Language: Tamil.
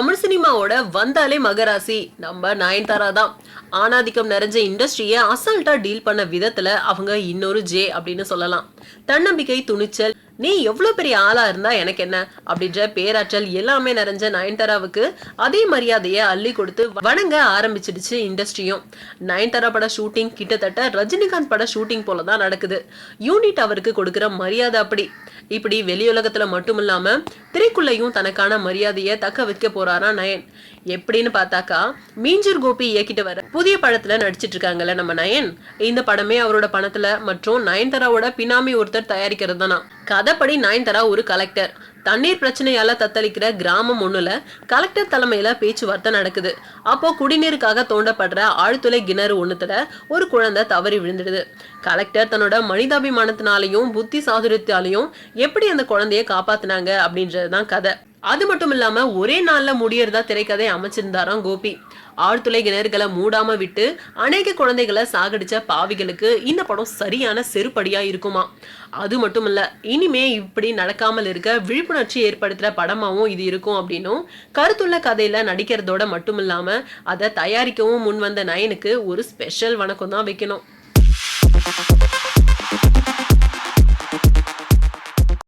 தமிழ் சினிமாவோட வந்தாலே மகராசி. நம்ம நயன்தாரா தான். ஆணாதிக்கம் நிறைஞ்ச இண்டஸ்ட்ரியை அசால்ட்டா டீல் பண்ண விதத்துல அவங்க இன்னொரு ஜே அப்படின்னு சொல்லலாம். தன்னம்பிக்கை துணிச்சல் நீ எவ்வளோ பெரிய ஆளா இருந்தா எனக்கு என்ன? அப்படின்ற பேராற்றல் எல்லாமே நிறைஞ்ச நயன்தாராவுக்கு அதே மரியாதையை அள்ளி கொடுத்து வணங்க ஆரம்பிச்சிடுச்சு இண்டஸ்ட்ரியும். நயன்தாரா பட ஷூட்டிங் கிட்டத்தட்ட ரஜினிகாந்த் பட ஷூட்டிங் போல தான் நடக்குது. யூனிட் அவருக்கு கொடுக்குற மரியாதை அப்படி. இப்படி வெளியுலகத்துல மட்டும் இல்லாம திரைக்குள்ளையும் தனக்கான மரியாதையை தக்க வைக்க போறாரா நயன். எப்படின்னு பார்த்தாக்கா மீஞ்சூர் கோபி இயக்கிட்டு வர புதிய படத்துல நடிச்சிட்டு இருக்காங்கல்ல நம்ம நயன். இந்த படமே அவரோட பணத்துல மற்றும் நயன்தாராவோட பினாமி ஒருத்தர் தயாரிக்கிறது தானா கதைப்படி நயன்தாரா ஒரு கலெக்டர் தண்ணீர் பிரச்சனையால தத்தளிக்கிற கிராமம் ஒண்ணுல கலெக்டர் தலைமையில பேச்சுவார்த்தை நடக்குது. அப்போ குடிநீருக்காக தோண்டப்படுற ஆழ்துளை கிணறு ஒண்ணுத்துல ஒரு குழந்தை தவறி விழுந்துடுது. கலெக்டர் தன்னோட மனிதாபிமானத்தினாலையும் புத்தி சாதுரியத்தாலையும் எப்படி அந்த குழந்தைய காப்பாத்தினாங்க அப்படின்றதுதான் கதை. அது மட்டும் இல்லாம ஒரே நாள்ல முடியறதா திரைக்கதை அமைச்சிருந்தாராம் கோபி. ஆழ்துளை கிணறுகளை மூடாம விட்டு அநேக குழந்தைகளை சாகடிச்ச பாவிகளுக்கு இந்த படம் சரியான செருப்படியா இருக்குமா? அது மட்டும் இல்ல இனிமே இப்படி நடக்காமல் இருக்க விழிப்புணர்ச்சி ஏற்படுத்துற படமாவும் இது இருக்கும் அப்படின்னும் கருத்துள்ள கதையில நடிக்கிறதோட மட்டும் இல்லாம அதை தயாரிக்கவும் முன் வந்த நயனுக்கு ஒரு ஸ்பெஷல் வணக்கம் தான் வைக்கணும்.